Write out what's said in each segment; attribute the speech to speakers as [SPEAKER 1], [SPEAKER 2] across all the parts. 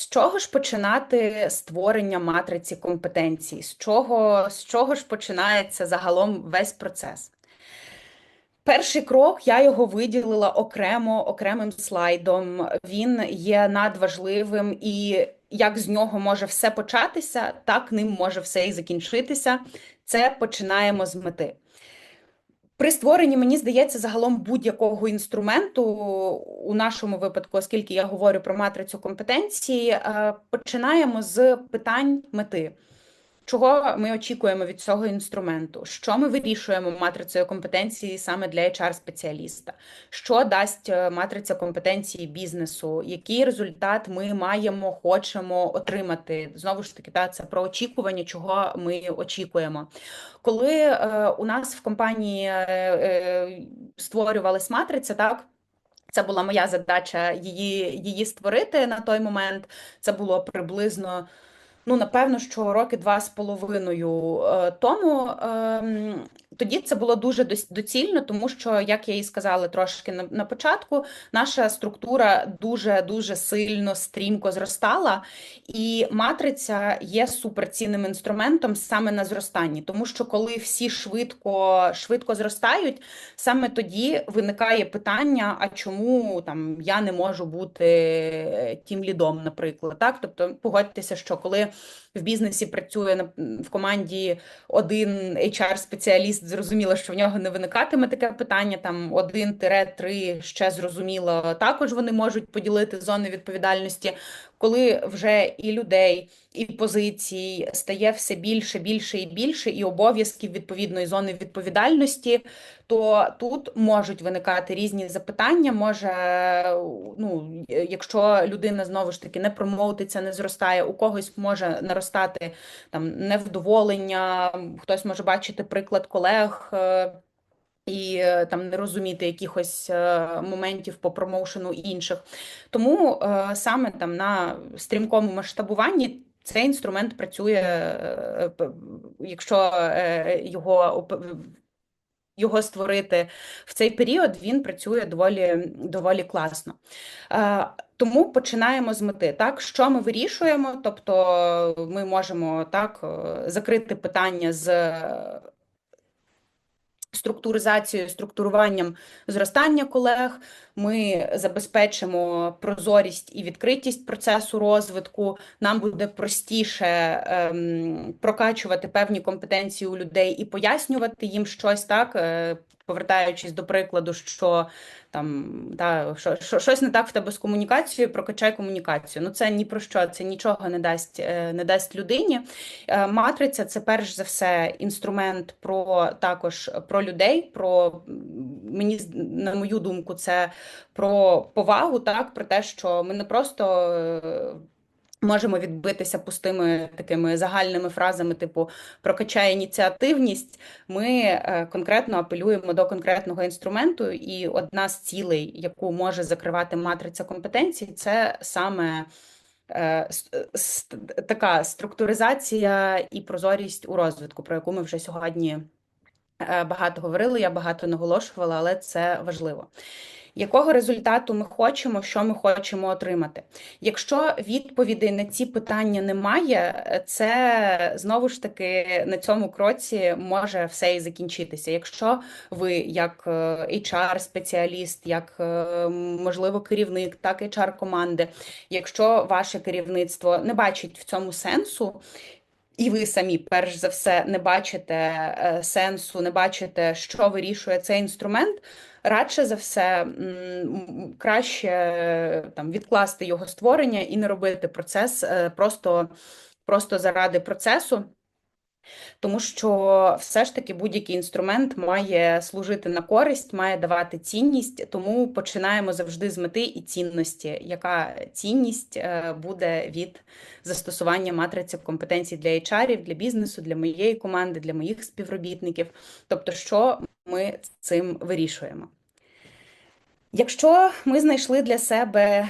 [SPEAKER 1] З чого ж починати створення матриці компетенцій? З чого, з чого ж починається загалом весь процес? Перший крок я його виділила окремо окремим слайдом. Він є надважливим, і як з нього може все початися, так ним може все і закінчитися. Це починаємо з мети. При створенні, мені здається, загалом будь-якого інструменту у нашому випадку, оскільки я говорю про матрицю компетенцій, е, починаємо з питань мети. Чого ми очікуємо від цього інструменту? Що ми вирішуємо матрицею компетенції саме для HR-спеціаліста? Що дасть е, матриця компетенції бізнесу? Який результат ми маємо, хочемо отримати? Знову ж таки, та це про очікування, чого ми очікуємо. Коли е, у нас в компанії е, е, створювалась матриця, так. Це була моя задача її її створити на той момент. Це було приблизно ну напевно, що роки два з половиною е, тому. Ем, тоді це було дуже доцільно, тому що, як я і сказала трошки на, на початку, наша структура дуже дуже сильно стрімко зростала, і матриця є суперцінним інструментом саме на зростанні, тому що коли всі швидко швидко зростають, саме тоді виникає питання: а чому там я не можу бути тім лідом, наприклад, так тобто погодьтеся, що коли в бізнесі працює в команді один HR-спеціаліст, зрозуміло, що в нього не виникатиме таке питання. Там один-три ще зрозуміло. Також вони можуть поділити зони відповідальності коли вже і людей, і позицій стає все більше, більше і більше, і обов'язків відповідної зони відповідальності, то тут можуть виникати різні запитання. Може, ну якщо людина знову ж таки не промоутиться, не зростає, у когось може наростати там невдоволення, хтось може бачити приклад колег. І е, там не розуміти якихось е, моментів по промоушену інших. Тому е, саме там на стрімкому масштабуванні цей інструмент працює, якщо його його створити в цей період, він працює доволі доволі класно. Тому починаємо з мети. Так, що ми вирішуємо? Тобто ми можемо так закрити питання з структуризацією, структуруванням зростання колег. Ми забезпечимо прозорість і відкритість процесу розвитку. Нам буде простіше ем, прокачувати певні компетенції у людей і пояснювати їм щось так. Е, повертаючись до прикладу, що там та що, що щось не так в тебе з комунікацією, прокачай комунікацію. Ну це ні про що, це нічого не дасть е, не дасть людині. Е, матриця це перш за все інструмент про також про людей. Про мені на мою думку, це про повагу, так про те, що ми не просто. Можемо відбитися пустими такими загальними фразами, типу прокачає ініціативність. Ми е, конкретно апелюємо до конкретного інструменту, і одна з цілей, яку може закривати матриця компетенцій, це саме е, така структуризація і прозорість у розвитку, про яку ми вже сьогодні е, багато говорили. Я багато наголошувала, але це важливо якого результату ми хочемо, що ми хочемо отримати. Якщо відповідей на ці питання немає, це знову ж таки на цьому кроці може все і закінчитися. Якщо ви, як е, HR-спеціаліст, як е, можливо керівник, так і HR команди, якщо ваше керівництво не бачить в цьому сенсу. І ви самі, перш за все, не бачите е, сенсу, не бачите, що вирішує цей інструмент радше за все краще там відкласти його створення і не робити процес е, просто, просто заради процесу. Тому що все ж таки будь-який інструмент має служити на користь, має давати цінність, тому починаємо завжди з мети і цінності. Яка цінність е, буде від застосування матриці компетенцій для HR, для бізнесу, для моєї команди, для моїх співробітників? Тобто, що ми цим вирішуємо? Якщо ми знайшли для себе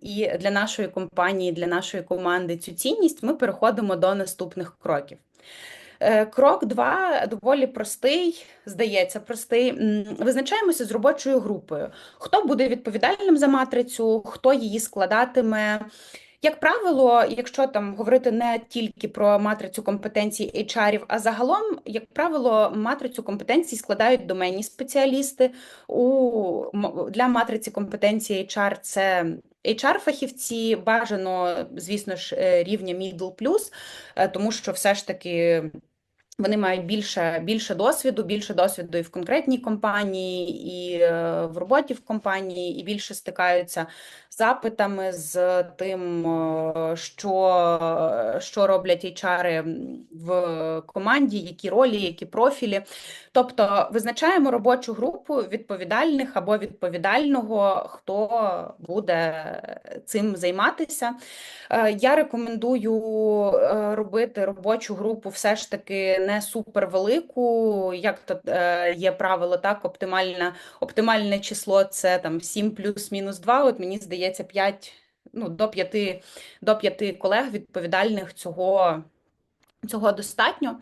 [SPEAKER 1] і для нашої компанії, для нашої команди цю цінність, ми переходимо до наступних кроків. Е, крок два доволі простий, здається, простий. Визначаємося з робочою групою. Хто буде відповідальним за матрицю, хто її складатиме, Як правило, якщо там говорити не тільки про матрицю компетенцій HR, а загалом, як правило, матрицю компетенцій складають доменні спеціалісти. У, Для матриці компетенцій HR це HR-фахівці, бажано, звісно ж, е, рівня middle+, е, тому що все ж таки вони мають більше більше досвіду, більше досвіду і в конкретній компанії, і е, в роботі в компанії, і більше стикаються запитами з тим, е, що що роблять HR в команді, які ролі, які профілі. Тобто визначаємо робочу групу відповідальних або відповідального, хто буде цим займатися. Е, я рекомендую робити робочу групу все ж таки не супервелику, як то е, є правило, так, оптимальне, оптимальне число це там 7 плюс-мінус 2, от мені здається, 5, ну, до 5, до 5 колег відповідальних цього, цього достатньо.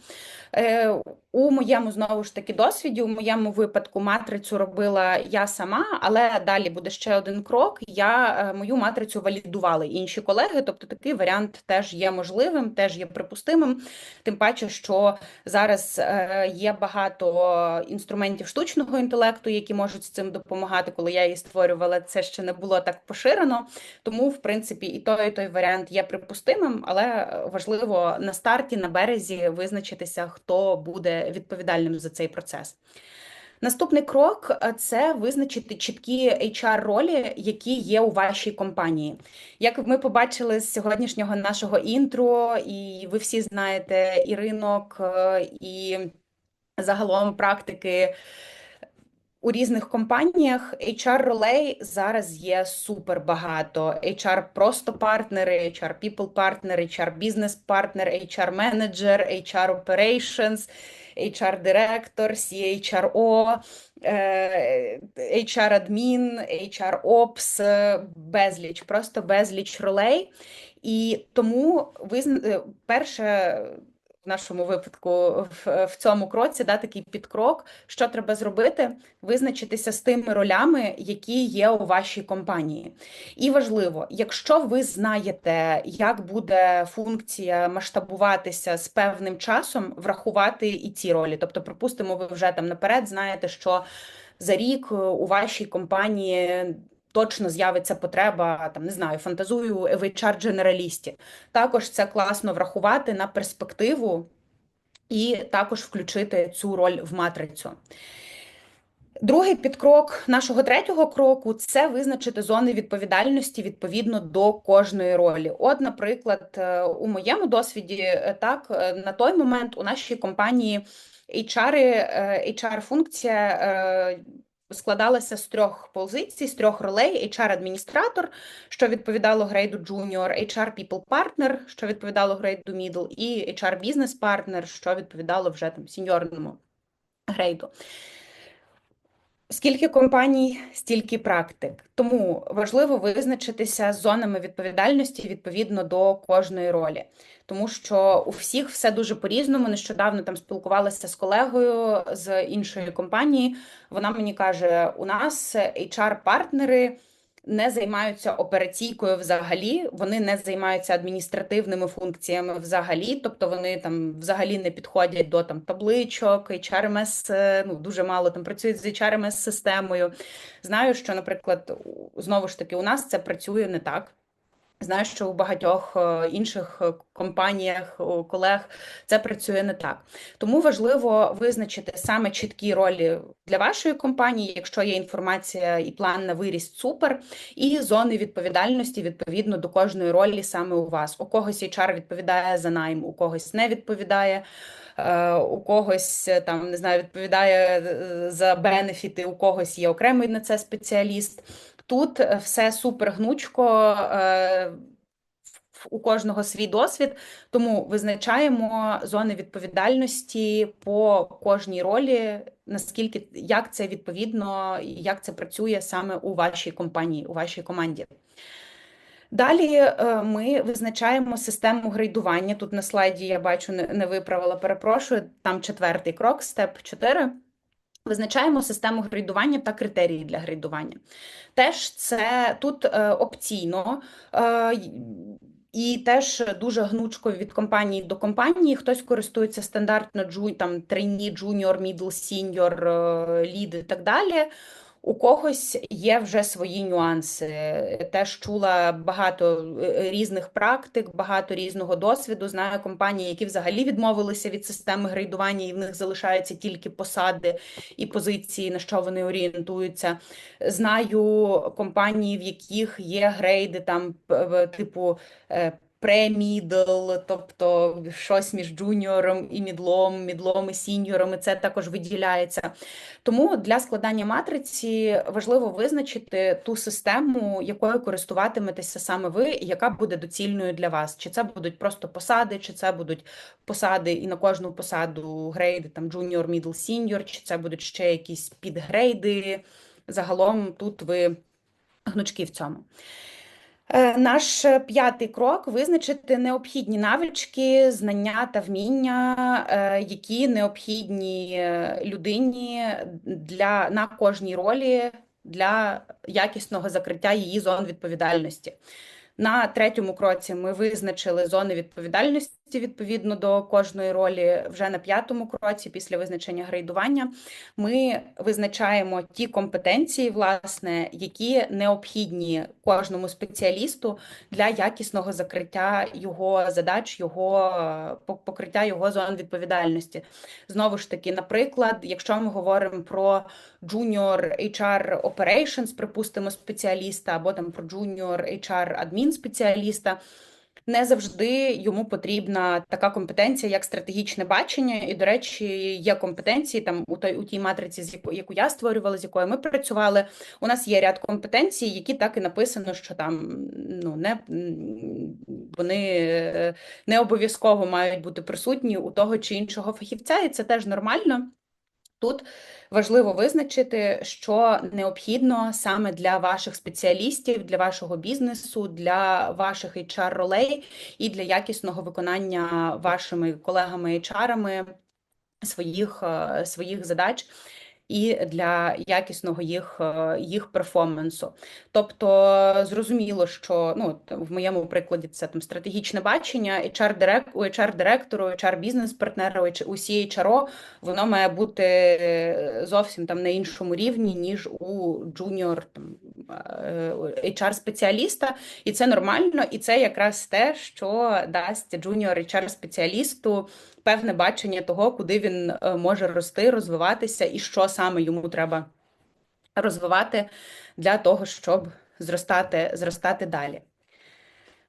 [SPEAKER 1] Е, у моєму знову ж таки досвіді, у моєму випадку матрицю робила я сама, але далі буде ще один крок. Я е, мою матрицю валідували інші колеги, тобто такий варіант теж є можливим, теж є припустимим. Тим паче, що зараз е, є багато інструментів штучного інтелекту, які можуть з цим допомагати. Коли я її створювала, це ще не було так поширено. Тому, в принципі, і той, і той варіант є припустимим, але важливо на старті, на березі визначитися, хто буде відповідальним за цей процес. Наступний крок це визначити чіткі HR-ролі, які є у вашій компанії. Як ми побачили з сьогоднішнього нашого інтро, і ви всі знаєте і ринок, е, і загалом практики. У різних компаніях HR-ролей зараз є супер багато. HR просто партнери, HR people партнер, HR бізнес партнер, HR менеджер, HR operations, HR директор, CHRO, HR адмін, HR Ops, безліч, просто безліч ролей. І тому визна... перше в нашому випадку в, в цьому кроці да, такий підкрок, що треба зробити, визначитися з тими ролями, які є у вашій компанії. І важливо, якщо ви знаєте, як буде функція масштабуватися з певним часом, врахувати і ці ролі. Тобто, припустимо, ви вже там наперед знаєте, що за рік у вашій компанії точно з'явиться потреба, там не знаю, фантазую в HR-дженералісті. Також це класно врахувати на перспективу і також включити цю роль в матрицю. Другий підкрок нашого третього кроку це визначити зони відповідальності відповідно до кожної ролі. От, наприклад, е, у моєму досвіді, е, так е, на той момент у нашій компанії HR, HR-функція складалася з трьох позицій, з трьох ролей: HR-адміністратор, що відповідало грейду Junior, HR People Partner, що відповідало грейду Middle, і HR Business Partner, що відповідало вже там сіньорному грейду. Скільки компаній, стільки практик. Тому важливо визначитися з зонами відповідальності відповідно до кожної ролі, тому що у всіх все дуже по-різному. Нещодавно там спілкувалася з колегою з іншої компанії. Вона мені каже: у нас HR-партнери не займаються операційкою взагалі, вони не займаються адміністративними функціями взагалі, тобто вони там взагалі не підходять до там табличок, HRMS, е, ну дуже мало там працюють з HRMS системою. Знаю, що, наприклад, знову ж таки, у нас це працює не так. Знаю, що у багатьох е, інших е, компаніях, колег це працює не так. Тому важливо визначити саме чіткі ролі для вашої компанії, якщо є інформація і план на виріст, супер, і зони відповідальності відповідно до кожної ролі саме у вас. У когось HR відповідає за найм, у когось не відповідає. Е, у когось там не знаю, відповідає за бенефіти, у когось є окремий на це спеціаліст. Тут все супер гнучко, у кожного свій досвід, тому визначаємо зони відповідальності по кожній ролі, наскільки як це відповідно, як це працює саме у вашій компанії, у вашій команді. Далі е, ми визначаємо систему грейдування. Тут на слайді я бачу, не виправила, перепрошую, там четвертий крок, степ 4. Визначаємо систему грейдування та критерії для грейдування. Теж це тут е, опційно. Е, І теж дуже гнучко від компанії до компанії. Хтось користується стандартно джу, там трені, джуніор, мідл, сіньор, лід і так далі. У когось є вже свої нюанси. Теж чула багато е, різних практик, багато різного досвіду. Знаю компанії, які взагалі відмовилися від системи грейдування, і в них залишаються тільки посади і позиції, на що вони орієнтуються. Знаю компанії, в яких є грейди, там типу е, премідл, тобто щось між джуніором і мідлом, мідлом і сіньором, і це також виділяється. Тому для складання матриці важливо визначити ту систему, якою користуватиметеся саме ви, і яка буде доцільною для вас. Чи це будуть просто посади, чи це будуть посади і на кожну посаду грейди, там джуніор, мідл, сіньор, чи це будуть ще якісь підгрейди. Загалом тут ви гнучки в цьому. Е, наш п'ятий крок визначити необхідні навички, знання та вміння, е, які необхідні е, людині для на кожній ролі для якісного закриття її зон відповідальності. На третьому кроці ми визначили зони відповідальності відповідно до кожної ролі. Вже на п'ятому кроці, після визначення грейдування, ми визначаємо ті компетенції, власне, які необхідні кожному спеціалісту для якісного закриття його задач, його покриття його зон відповідальності. Знову ж таки, наприклад, якщо ми говоримо про junior HR operations, припустимо, спеціаліста, або там про junior HR адмін спеціаліста не завжди йому потрібна така компетенція, як стратегічне бачення. І, до речі, є компетенції там у той у тій матриці, з яку, яку я створювала, з якою ми працювали. У нас є ряд компетенцій, які так і написано, що там ну не вони е, не обов'язково мають бути присутні у того чи іншого фахівця, і це теж нормально. Тут важливо визначити, що необхідно саме для ваших спеціалістів, для вашого бізнесу, для ваших HR-ролей і для якісного виконання вашими колегами HR-ами своїх, е, своїх задач і для якісного їх е, їх перформансу. Тобто зрозуміло, що ну в моєму прикладі це там стратегічне бачення, HR директ у HR директору, HR бізнес партнера у CHRO, воно має бути е, зовсім там на іншому рівні, ніж у джуніор там HR спеціаліста, і це нормально, і це якраз те, що дасть джуніор HR спеціалісту певне бачення того, куди він е, може рости, розвиватися, і що саме йому треба розвивати для того, щоб зростати, зростати далі.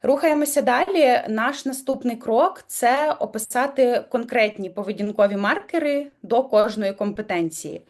[SPEAKER 1] Рухаємося далі. Наш наступний крок це описати конкретні поведінкові маркери до кожної компетенції.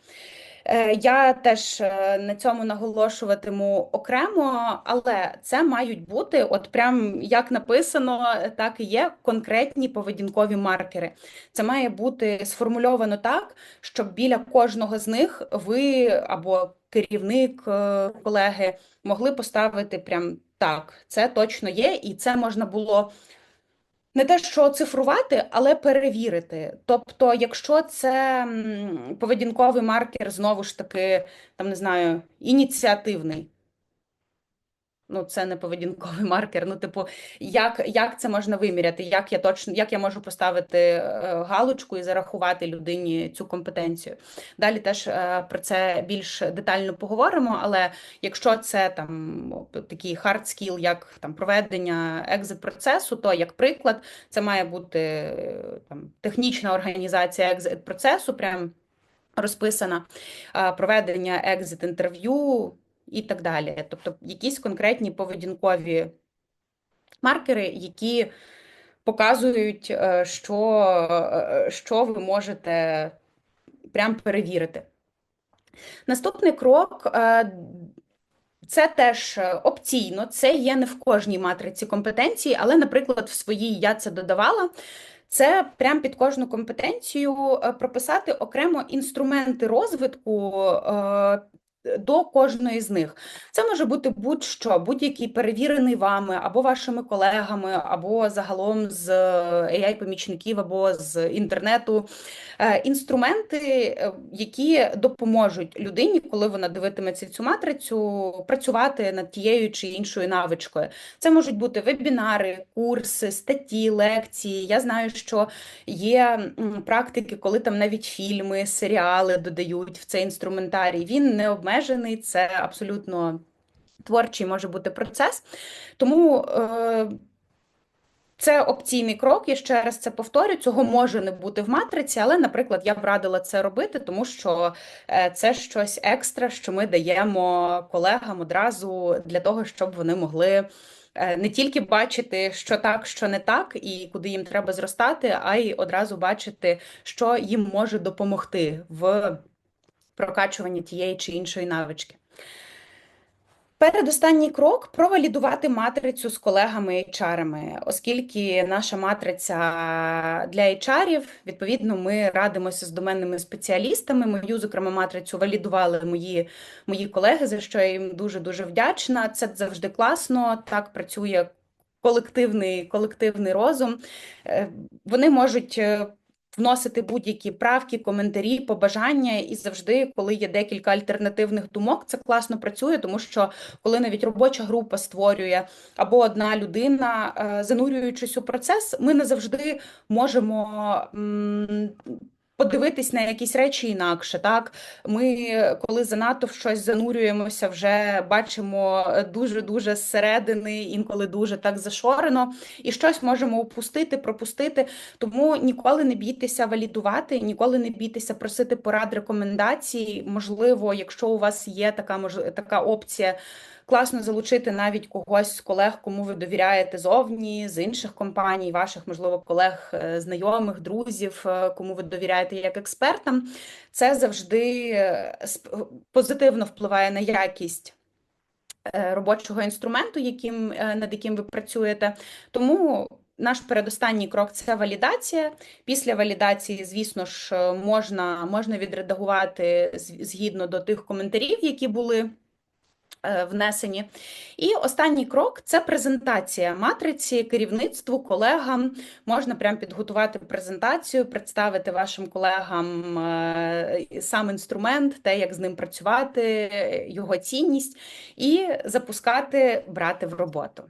[SPEAKER 1] Е, я теж е, на цьому наголошуватиму окремо, але це мають бути, от прям як написано, так і є конкретні поведінкові маркери. Це має бути сформульовано так, щоб біля кожного з них ви або керівник е, колеги могли поставити прям так, це точно є, і це можна було не те, що цифрувати, але перевірити. Тобто, якщо це поведінковий маркер, знову ж таки, там не знаю, ініціативний. Ну, це не поведінковий маркер. Ну, типу, як як це можна виміряти? Як я точно як я можу поставити е, галочку і зарахувати людині цю компетенцію? Далі теж е, про це більш детально поговоримо. Але якщо це там такий hard skill, як там проведення екзит процесу, то як приклад, це має бути там технічна організація екзит процесу, прям розписана проведення екзит інтерв'ю і так далі. Тобто якісь конкретні поведінкові маркери, які показують, е, що, е, що ви можете прям перевірити. Наступний крок. Е, це теж опційно, це є не в кожній матриці компетенції, але, наприклад, в своїй я це додавала. Це прямо під кожну компетенцію прописати окремо інструменти розвитку до кожної з них. Це може бути будь-що, будь-який перевірений вами або вашими колегами, або загалом з AI-помічників, або з інтернету. Е, інструменти, е, які допоможуть людині, коли вона дивитиметься цю матрицю, працювати над тією чи іншою навичкою. Це можуть бути вебінари, курси, статті, лекції. Я знаю, що є практики, коли там навіть фільми, серіали додають в цей інструментарій. Він не обмежений, це абсолютно творчий може бути процес. Тому. Е це опційний крок, я ще раз це повторю. Цього може не бути в матриці, але, наприклад, я б радила це робити, тому що е, це щось екстра, що ми даємо колегам одразу для того, щоб вони могли е, не тільки бачити, що так, що не так, і куди їм треба зростати, а й одразу бачити, що їм може допомогти в прокачуванні тієї чи іншої навички. Передостанній крок провалідувати матрицю з колегами HR, оскільки наша матриця для HR, відповідно, ми радимося з доменними спеціалістами. Мою, зокрема, матрицю валідували мої мої колеги, за що я їм дуже дуже вдячна. Це завжди класно. Так працює колективний, колективний розум. Е, вони можуть. Вносити будь-які правки, коментарі, побажання, і завжди, коли є декілька альтернативних думок, це класно працює, тому що коли навіть робоча група створює або одна людина, е, занурюючись у процес, ми не завжди можемо подивитись на якісь речі інакше. Так ми, коли занадто в щось занурюємося, вже бачимо дуже дуже зсередини, інколи дуже так зашорено, і щось можемо опустити, пропустити. Тому ніколи не бійтеся валідувати, ніколи не бійтеся просити порад рекомендацій. Можливо, якщо у вас є така така опція. Класно залучити навіть когось з колег, кому ви довіряєте зовні, з інших компаній, ваших, можливо, колег, е, знайомих, друзів, е, кому ви довіряєте як експертам. Це завжди е, позитивно впливає на якість. Робочого інструменту, яким, над яким ви працюєте. Тому наш передостанній крок це валідація. Після валідації, звісно ж, можна можна відредагувати згідно до тих коментарів, які були. Е, внесені. І останній крок це презентація матриці, керівництву, колегам. Можна прям підготувати презентацію, представити вашим колегам е, сам інструмент, те, як з ним працювати, його цінність, і запускати, брати в роботу.